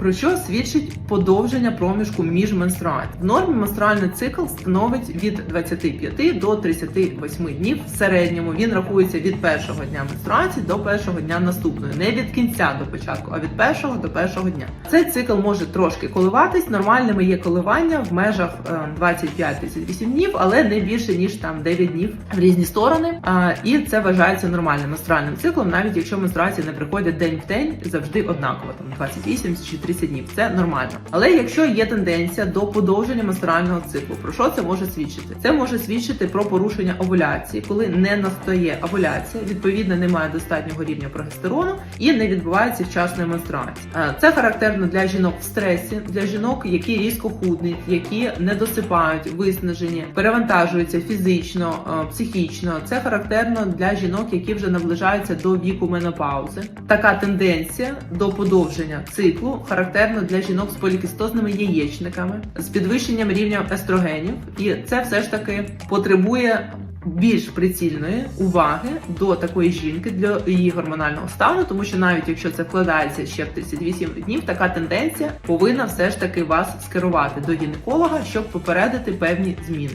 Про що свідчить подовження проміжку між менструаціями? В нормі менструальний цикл становить від 25 до 38 днів. В середньому він рахується від першого дня менструації до першого дня наступної, не від кінця до початку, а від першого до першого дня. Цей цикл може трошки коливатись. Нормальними є коливання в межах е, 25-38 днів, але не більше ніж там 9 днів в різні сторони. І це вважається нормальним менструальним циклом, навіть якщо менструації не приходять день в день, завжди однаково, там 28 чи 30 днів. Це нормально. Але якщо є тенденція до подовження менструального циклу, про що це може свідчити? Це може свідчити про порушення овуляції, коли не настає овуляція, відповідно немає достатнього рівня прогестерону і не відбувається вчасної менструації. Е, Це характерно для жінок в стресі, для жінок, які різко худнуть, які не досипають, виснажені, перевантажуються фізично, е, психічно. Це характерно для жінок, які вже наближаються до віку менопаузи. Така тенденція до подовження циклу характерно для жінок з полікістозними яєчниками, з підвищенням рівня естрогенів, і це все ж таки потребує. Більш прицільної уваги до такої жінки для її гормонального стану, тому що навіть якщо це вкладається ще в 38 днів, така тенденція повинна все ж таки вас скерувати до гінеколога, щоб попередити певні зміни.